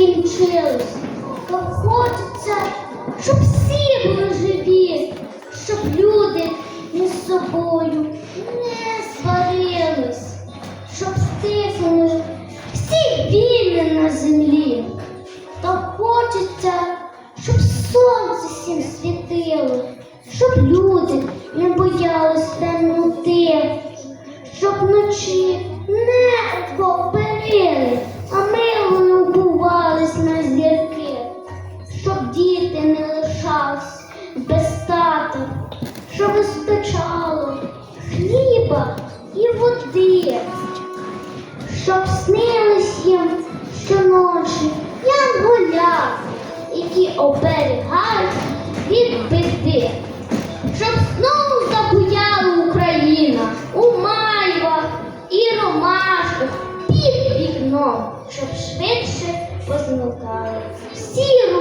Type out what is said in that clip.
закінчились. То хочеться, щоб всі були живі, щоб люди між собою не сварились, щоб стиснули всі війни на землі. То хочеться, щоб сонце всім світило, щоб люди не боялись темноти, щоб вночі небо перили, щоб вистачало хліба і води щоб снились їм щоночі янголя, які оберігають від біди, щоб знову забуяла Україна у майвах і ромашках під вікном, щоб швидше позмикали і